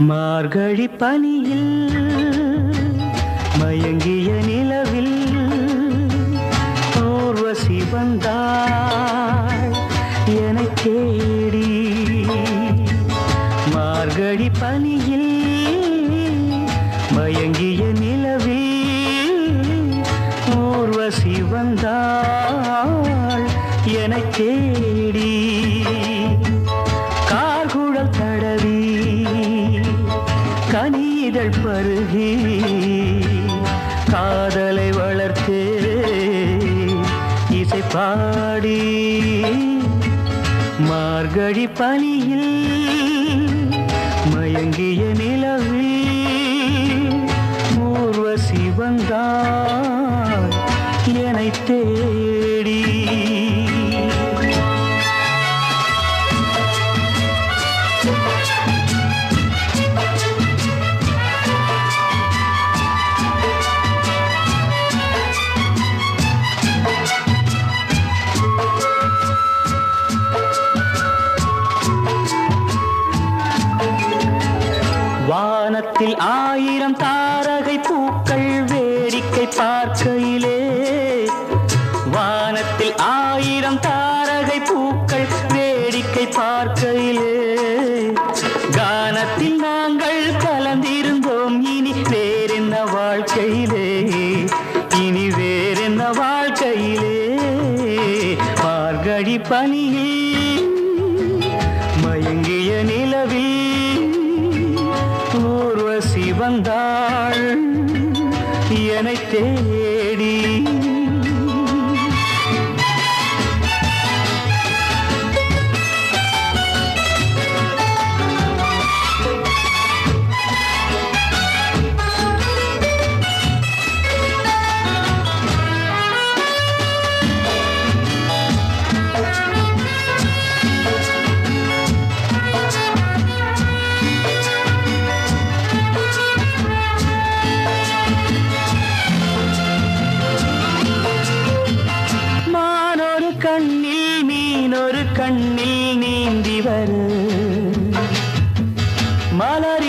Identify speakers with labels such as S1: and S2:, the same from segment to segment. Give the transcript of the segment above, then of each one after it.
S1: மார்கழி பனியில் மயங்கிய நிலவில் ஊர்வசி வந்தாள் என தேடி மார்கழி பனியில் மயங்கிய நிலவில் ஊர்வசி வந்தாள் என தேடி காதலை வளர்த்தே இசை பாடி மார்கழி பனியில் பார்க்கையிலே. வானத்தில் ஆயிரம் தாரகை பூக்கள் வேடிக்கை பார்க்கையிலே. கானத்தில் நாங்கள் கலந்திருந்தோம் இனி வேறென்ன வாழ்க்கையிலே? இனி வேறென்ன வாழ்க்கையிலே? மார்கழி பணியில் மயங்கிய நிலவில் ஊர்வசி வந்தார். என்னை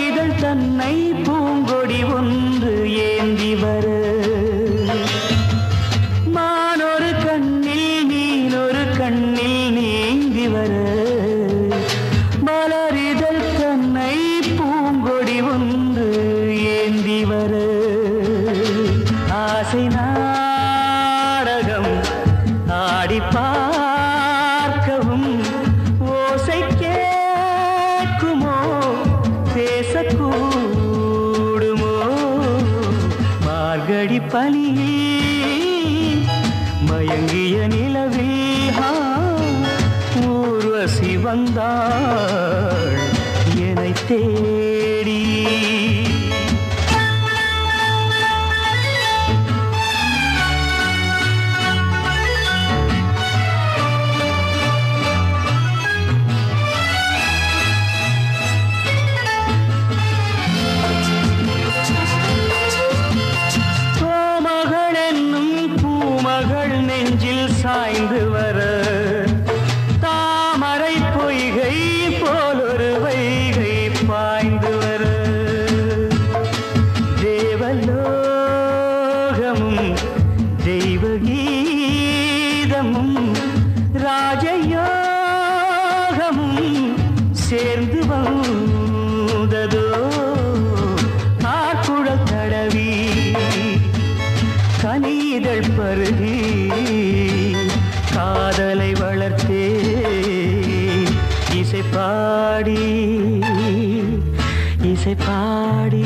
S1: இதழ் தன்னை பூங்கொடி ஒன்று ஏந்தி வரு. மானொரு கண்ணில் நீனொரு கண்ணில் நீந்தி வரு. மலரிதழ் தன்னை பூங்கொடி ஒன்று ஏந்தி வரு. ஆசை நான் மார்கழி மயங்கிய நிலவில் ஊர்வசி வந்தாள். என்னை தேடி தேவலோகமும் தெய்வ கீதமும் ராஜயோகமும் சேர்ந்து வந்ததோ? காக்குழல் தடவி கனிதழ் பருகி காதலை வளர்த்தே இசை பாடி இசை பாடி